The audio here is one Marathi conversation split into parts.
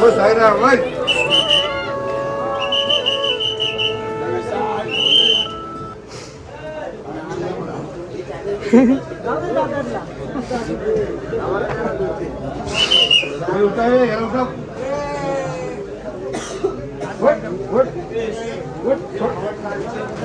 हो साईराम होय हे उठा हे, हे उठा. उठ, उठ. उठ,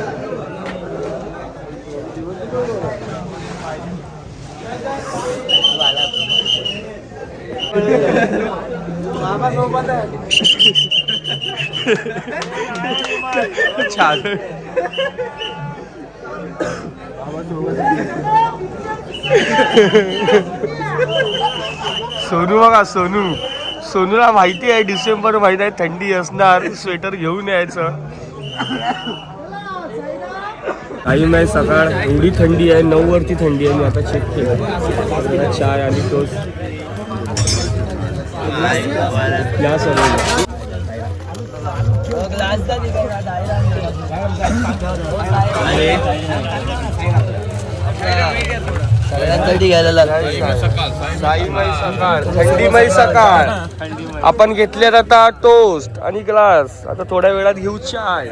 छान सोनू बघा सोनू. सोनूला माहिती आहे डिसेंबर महिन्यात थंडी असणार स्वेटर घेऊन यायचं. टाईम आहे सकाळ एवढी थंडी आहे नऊ वरती थंडी आहे मी आता चेक केलं. चाय आणि टोस्ट या सर्व. थंडीमय सकाळ आपण घेतल्यात आता टोस्ट आणि ग्लास आता थोड्या वेळात घेऊ चाय.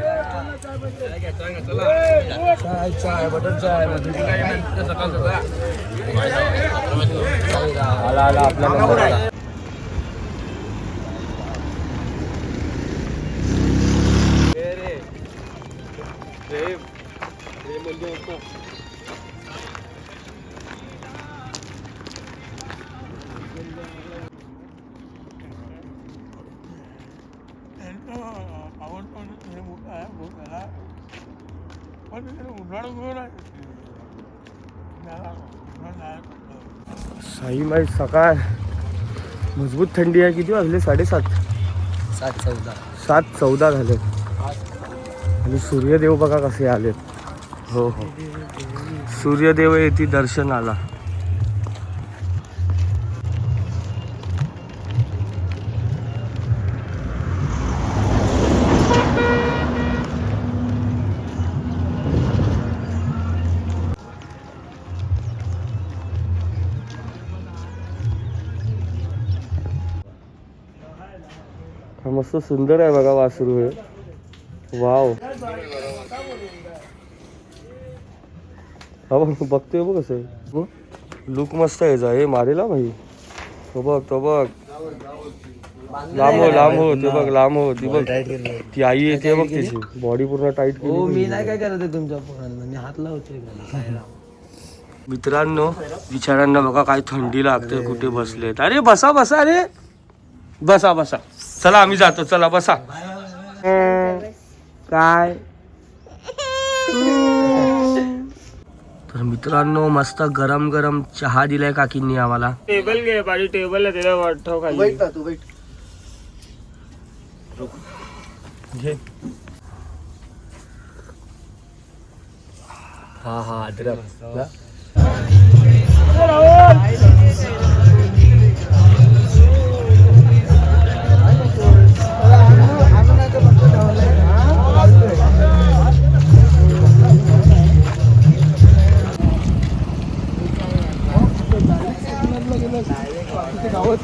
चाय चाय बटर चाय आला आला. आपला आला साईबाई सकाळ. मजबूत थंडी आहे. किती वाजले? साडेसात. सात चौदा. सात चौदा झाले. आणि सूर्यदेव बघा कसे आलेत. हो हो. सूर्यदेव येते दर्शनाला मस्त सुंदर आहे बघा वासरू हे. वाव. हा बघ बघतोय बघ कसं लुक मस्त आहे याचा. हे मारेला भाई. तो बघ तो बघ. लांब हो लांब हो ते बघ लांब हो ती बघ. ती आई येते बघ तिची. बॉडी पूर्ण टाईट हो मी केली नाही काय करत आहे तुमच्या पोरांना. मी हात लावतोय. मित्रांनो बिचाऱ्यांना बघा काय थंडी लागते कुठे बसलेत. अरे बसा बसा रे बसा बसा. चला आम्ही जातो. चला बसा. काय? तर मित्रांनो मस्त गरम गरम चहा दिलाय काकींनी आम्हाला. टेबल घे पाणी टेबल खाली. घे. हा हा अद्रक.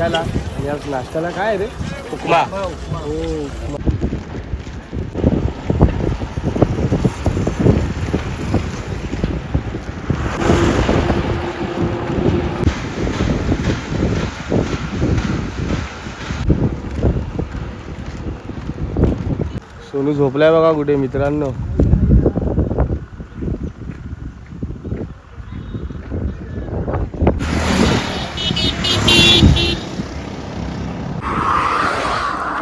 नाश्त्याला. आणि आज नाश्त्याला काय रे? उपमा. हो सोनू झोपलाय बघा कुठे मित्रांनो.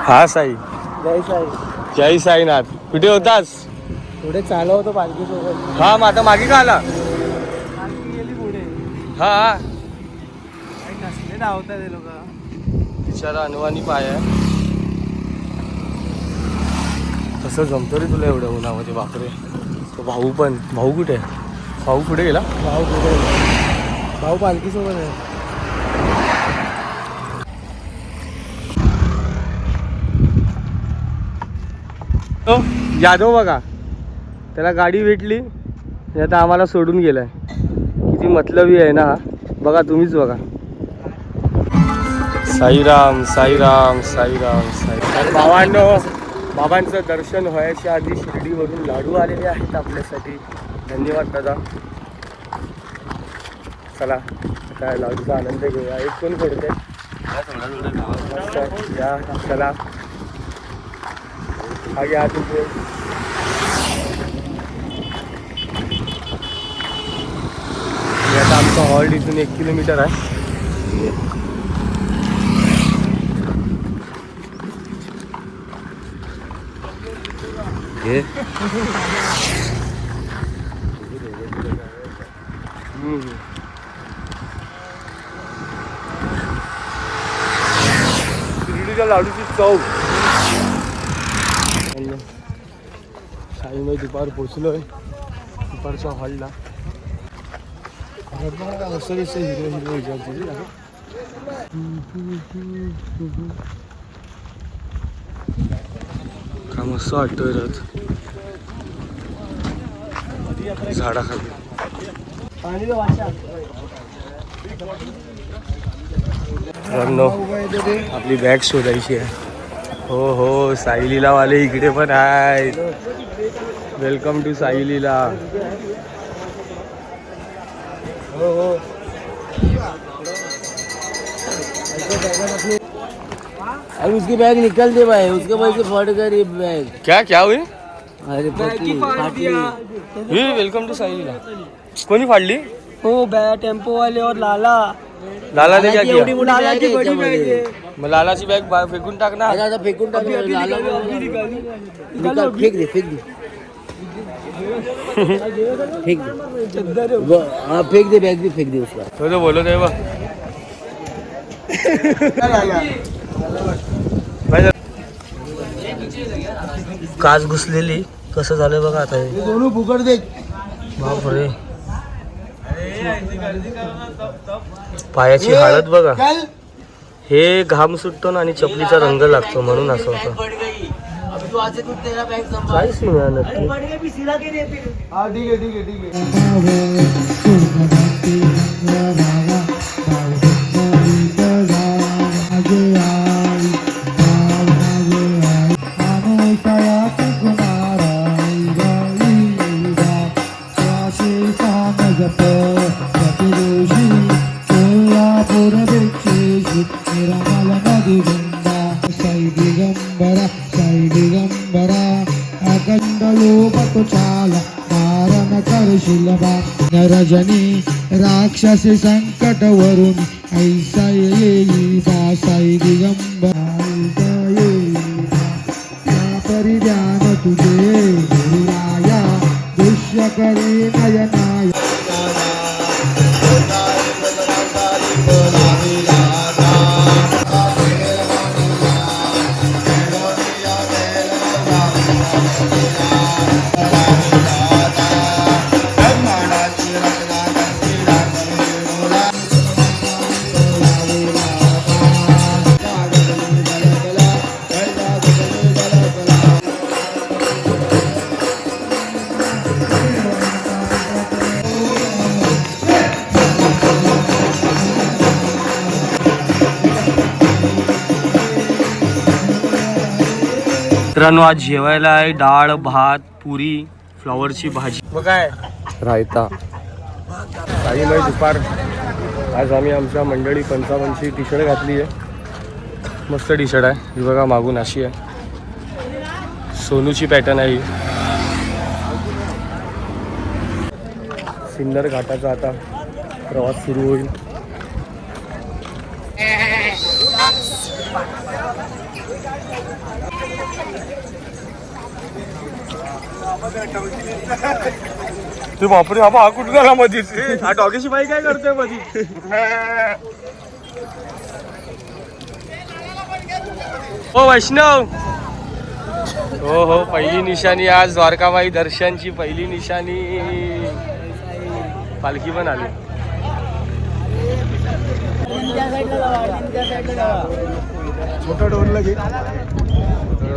हा साई. जय साई. जय साईनाथ. कुठे होतास? पुढे चालवतो पालखी सोबत हा मग आता मागे का आला? पालखी गेली पुढे. हा. काही नसले धावतात ते लोक. बिचारा अनवानी पाय आहे. कसं जमतं रे तुला एवढं उन्हामध्ये? बापरे. तो भाऊ पण भाऊ कुठे? आहे भाऊ कुठे गेला? भाऊ पुढे भाऊ पालखी सोबत आहे. तो यादव बघा. त्याला गाडी भेटली. आता आम्हाला सोडून गेलाय. किती मतलबी आहे ना हा. बघा तुम्हीच बघा. साईराम साईराम साईराम साईराम. भावांनो बाबांचं दर्शन व्हायच्या आधी शिर्डीवरून लाडू आलेले आहेत आपल्यासाठी. धन्यवाद दादा. चला काय लाडूचा आनंद घेऊया. एक कोण. या चला. हा घ्या तुझे आणि आता आमचा हॉल्ट इथून एक किलोमीटर आहे हम्म. शिर्डीच्या लाडूची चव आणि साईमध्ये दुपार पोचलोय दुपारच्या हॉलला. असं कसं हिरो हिरो विचारते का मस्त वाटतोय रथ. झाडाखाली. आपली बॅग शोधायची आहे. हो हो साईलीलावाले इकडे पण आहेत. वेलकम टू साईलीला हो हो अरे उसकी बैग निकल दे भाई उसके पैसे फट गए ये बैग क्या क्या हुई? अरे वेलकम टू साईलीला कोणी फाडली हो बॅ टेंपो वाले और लाला। लालाने क्या किया? लालाची बडी बॅग आहे मग लालाची बॅग फेकून टाक ना आता फेकून टाक लाला निकाल फेक दे फेक दे। फेक दे. हाँ फेक दे बैग भी फेक दे उसका तो तो बोलत आहे बा काच घुसलेली. कसं झालं बघा आता हे. फुकट दे. बापरे. पायाची हालत बघा. हे घाम सुटतो ना आणि चपलीचा रंग लागतो म्हणून असं होतं. काय सीन आहे नक्की हाँ। ठीक है ठीक है ठीक है। दिगंबरा నాకు చాలా దారణ కరుశిలవా నరజని రాక్షసి సంకట వరుణి ఐసయే భాషై దిగంబ. పరిజాన తుజే నయనా मित्रांनो आज जेवायला आहे डाळ भात पुरी फ्लॉवरची भाजी. मग काय? रायता. काही नाही दुपार. आज आम्ही आमच्या मंडळी पंचावन्नची टी शर्ट घातली आहे. मस्त टी शर्ट आहे. ही बघा मागून अशी आहे. सोनूची पॅटर्न आहे ही. सिन्नर घाटाचा आता प्रवास सुरू होईल. ते बापरे बाबा हा कुठं गेला मधीच हा डॉगेशी बाई काय करतोय मधी? हो वैष्णव! हो हो पहिली निशाणी आज द्वारकाबाई दर्शनची पहिली निशाणी. पालखी पण आली. छोटा डोरला घे.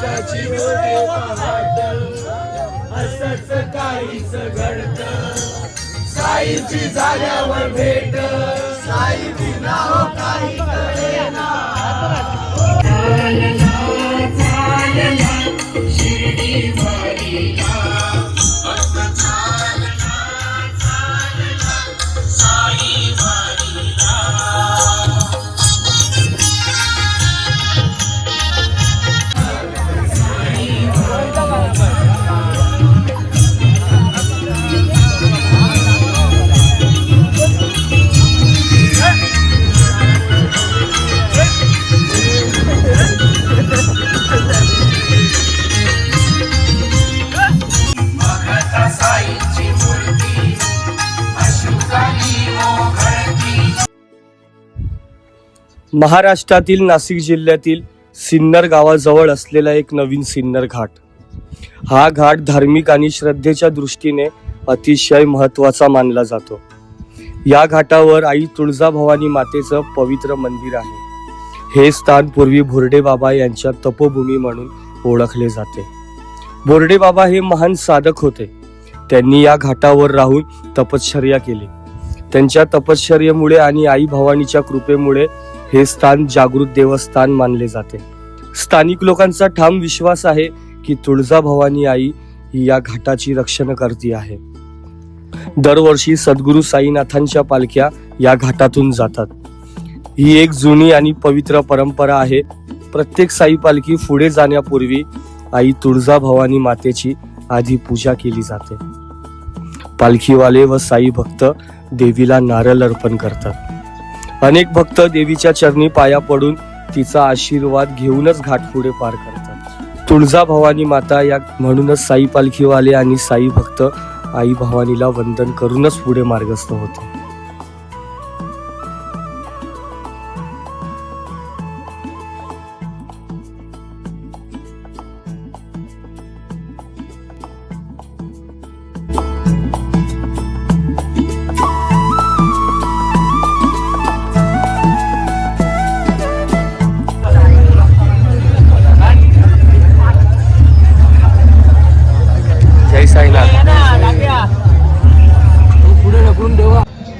त्याची डोळे पाहत असच काहीच घडत. साईची झाल्यावर भेट. साईची नाव काही कळेना. महाराष्ट्रातील नाशिक जिल्ह्यातील सिन्नर गावाजवळ असलेला एक नवीन सिन्नर घाट. हा घाट धार्मिक आणि श्रद्धेच्या दृष्टीने अतिशय महत्त्वाचा मानला जातो. या घाटावर आई तुळजाभवानी मातेचं पवित्र मंदिर आहे. हे स्थान पूर्वी भोरडे बाबा यांच्या तपोभूमी म्हणून ओळखले जाते. बोर्डे बाबा हे महान साधक होते. त्यांनी या घाटावर राहून तपश्चर्या केली. त्यांच्या तपश्चर्येमुळे आणि आई भवानीच्या कृपेमुळे हे स्थान जागृत देवस्थान मानले जाते. स्थानिक लोकांचा ठाम विश्वास आहे की तुळजाभवानी आई ही या घाटाची रक्षण करती आहे. दरवर्षी सद्गुरू साईनाथांच्या पालख्या या घाटातून जातात. ही एक जुनी आणि पवित्र परंपरा आहे. प्रत्येक साई पालखी पुढे जाण्यापूर्वी आई तुळजाभवानी मातेची आधी पूजा केली जाते. पालखीवाले व साई भक्त देवीला नारळ अर्पण करतात. अनेक भक्त देवीच्या चरणी पाया पडून तिचा आशीर्वाद घेऊनच घाट पुढे पार करतात. तुळजा भवानी माता या म्हणूनच साई पालखीवाले आणि साई भक्त आई भवानीला वंदन करूनच पुढे मार्गस्थ होते.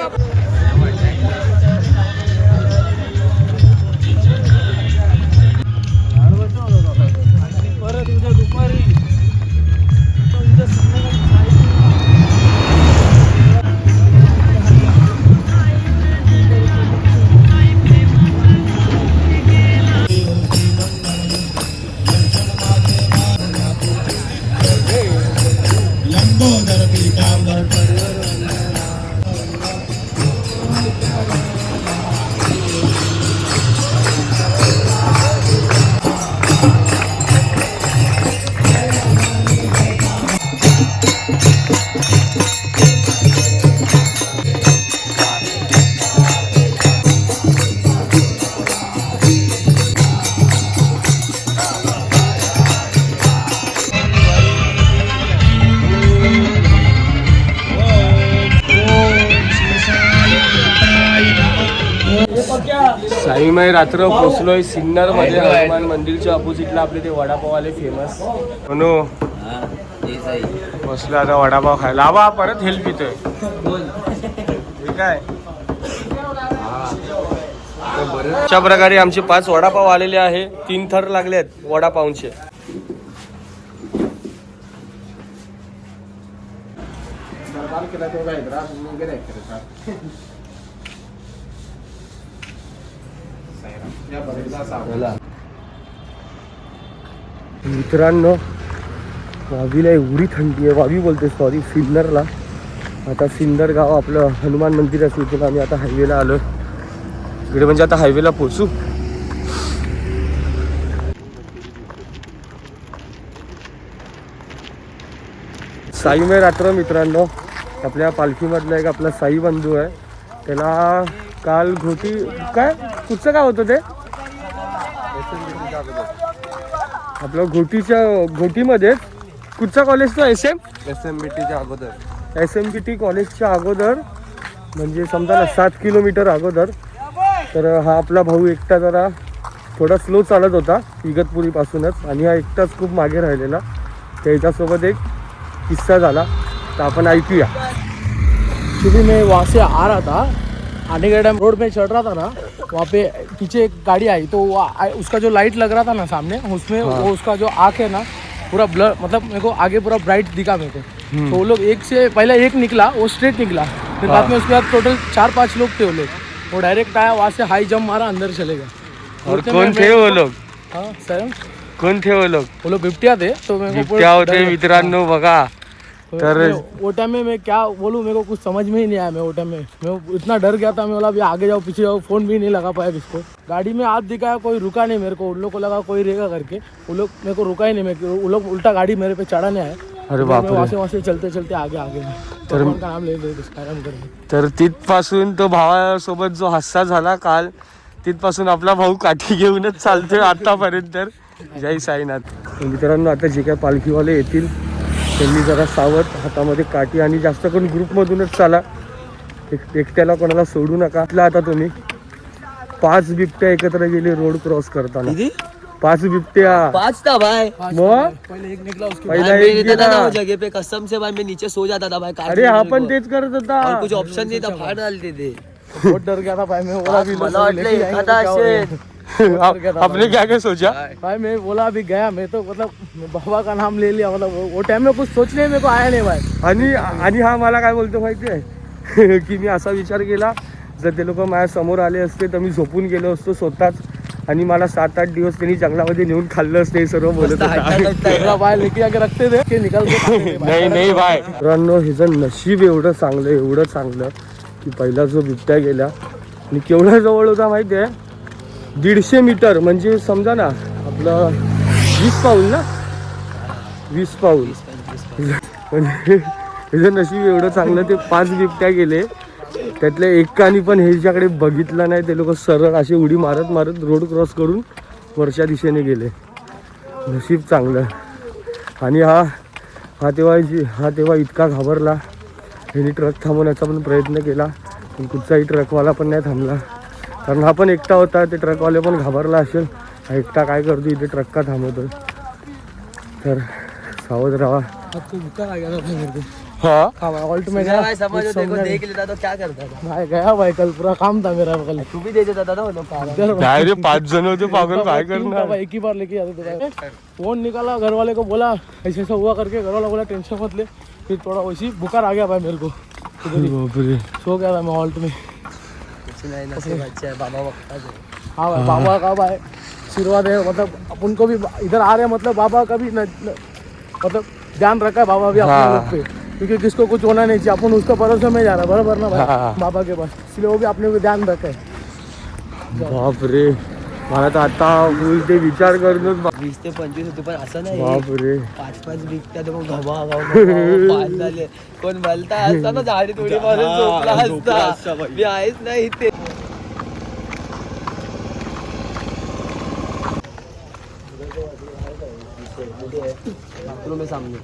लंबोदर रात्र पोचलोय सिन्नरमध्ये हनुमान मंदिरच्या अपोजिटला आपले ते वडापाव आले फेमस म्हणू बसलो आता वडापाव खायला. आवा परत हेल्प येतोय ठीक आहे अशा प्रकारे आमचे पाच वडापाव आलेले आहे. तीन थर लागले आहेत वडापावचे मित्रांनो वावीला एवढी थंडी आहे. वावी बोलते सॉरी सिन्नरला. आता सिन्नर गाव आपलं हनुमान मंदिर असेल तिथं आम्ही आता हायवेला आलो इकडे म्हणजे आता हायवेला पोचू साईमय रात्र मित्रांनो. आपल्या पालखीमधला एक आपला साई बंधू आहे. त्याला काल घोटी काय? कुठचं काय होतं ते? आपलं घोटीच्या घोटीमध्ये कुठचा कॉलेज तो? S M S M B टीच्या अगोदर. एस एम पी टी कॉलेजच्या अगोदर म्हणजे समजा ना सात किलोमीटर अगोदर तर हा आपला भाऊ एकटा जरा थोडा स्लो चालत होता इगतपुरीपासूनच आणि हा एकटाच खूप मागे राहिलेला. त्याच्यासोबत एक किस्सा झाला. तर आपण ऐकूया. एक्चुअली मैं वहाँ से आ रहा था आने के टाइम रोड पे चढ़ रहा था ना वहाँ पे पीछे एक गाड़ी आई तो वो आ- उसका जो लाइट लग रहा था ना सामने उसमें वो उसका जो आँख है ना पूरा ब्लर मतलब मेरे को आगे पूरा ब्राइट दिखा मेरे को। तो वो लोग एक से पहले एक निकला वो स्ट्रेट निकला। फिर बाद में उसके बाद टोटल चार पांच लोग थे वो लोग। वो डायरेक्ट आया वहाँ से हाई जंप मारा अंदर चले गया और में थे वो लोग? हाँ सर। कोण थे वो लोग? वो लोग बिपटिया थे तो को बिबट्या होते मित्रांनो बघा। तो तर- टाइम में मैं क्या बोलूँ मेरे को कुछ समझ में ही नहीं आया मैं टाइम में। मैं इतना डर गया था मैं बोला अभी आगे जाओ पीछे जाओ फोन भी नहीं लगा पाया किसको। गाड़ी में हाथ दिखाया कोई रुका नहीं मेरे को उन लोग को लगा कोई रहेगा करके। वो लोग मेरे को रुका ही नहीं मैं वो लोग उल्टा गाड़ी मेरे पे चढ़ाने आए। अरे बाप रे। वहाँ से वहाँ से चलते चलते आगे आगे नाम ले तर तिथपासून तो भावासोबत जो हास्सा झाला काल तिथपासून आपला भाऊ काठी घेऊनच चालतोय आतापर्यंत तर. जय साईनाथ. मित्रांनो आता जे काय पालखीवाले येतील त्यांनी जरा सावध हातामध्ये काठी आणि जास्त करून ग्रुपमधूनच चाला. एक एकट्याला कोणाला सोडू नका. आता तुम्ही. पाच बिबट्या एकत्र गेले रोड क्रॉस करताना. दीदी पाच बिबट्या. पाच था भाई मग? पहले एक निकला उसके पहिला भाई, मैं एक रहता था ना गेला वो जगह पे कसम से भाई मैं नीचे सो जाता था भाई काट अरे हा। पण तेच करत होता. और कुछ ऑप्शन नहीं था फाड़ डालते थे बहुत डर गया था भाई मैं बोला अभी मला वाटलं एखादा? असेल. आपने क्या क्या सोचा? भाई मैं बोला अभी गया मैं तो मतलब बाबा का नाम ले लिया मतलब वो- टाइम में कुछ सोचने मेरे को आया नहीं भाई। आणि आणि हा मला काय बोलतो माहिती आहे? की मी असा विचार केला जर ते लोक माझ्यासमोर आले असते तर मी झोपून गेलो असतो स्वतःच. आणि मला सात आठ दिवस त्यांनी जंगलामध्ये नेऊन खाल्लं असते हे सर्व बोलत। नाही नाही बाय मित्रांनो हिचं नशीब एवढं चांगलं एवढं चांगलं की पहिला जो बिबट्या गेला आणि केवढ्या जवळ होता माहिती आहे? दीडशे मीटर म्हणजे समजा ना आपलं वीस पाऊल ना? वीस पाऊल. म्हणजे हिचं नशीब एवढं चांगलं ते पाच बिबट्या गेले. त्यातल्या एकाने पण ह्याच्याकडे बघितलं नाही. ते लोक सरळ अशी उडी मारत मारत रोड क्रॉस करून वरच्या दिशेने गेले. नशीब चांगलं. आणि हा हा तेव्हा हा तेव्हा इतका घाबरला. ह्याने ट्रक थांबवण्याचा पण प्रयत्न केला. पण कुठचाही ट्रकवाला पण नाही थांबला. कारण हा पण एकटा होता ते ट्रकवाले पण घाबरला असेल. हा एकटा काय करतो इथे ट्रक का थांबवतो तर सावध राहा. तो बुखार आ गया था अपने घर हाँ ऑल्ट में गया भाई समझ देखो देख लेता तो क्या करता था भाई गया भाई कल पूरा काम था मेरा कल. तू भी दे देता था ना वो लोग पागल। इधर भाई, काय रे पाच जण होते पागल काय टीम भाई, एक ही बार लेके जाते थे फ़ोन निकाला घर वाले को बोला ऐसे ऐसा हुआ करके घर वाला बोला टेंशन मत ले। फिर थोड़ा वैसी बुखार आ गया भाई मेरे को। ही सो गया था मैं हॉल्ट में। कुछ नहीं नसीब अच्छा है बाबा हाँ. भाई बाबा का भाई आशीर्वाद है मतलब अपन को भी इधर आ रहे हैं मतलब बाबा का भी न, न, मतलब ध्यान रखा है बाबा भी अपने हाँ। लोग पे। क्योंकि किसको कुछ होना नहीं चाहिए अपन उसका भरोसे में जा रहा है बराबर ना हाँ। भाई बाबा के पास। इसलिए वो भी अपने को ध्यान रखा। है बापरे मला तर आता फुल ते विचार करूनच बा- वीस ते पंचवीस होते पण असं नाही. बापरे. पाच पाच तर मग घवा घवा पाच झाले. कोण बोलता? असता ना झाडी थोडी मारून झोपला असता. मी आहेच नाही बाथरूम में सामने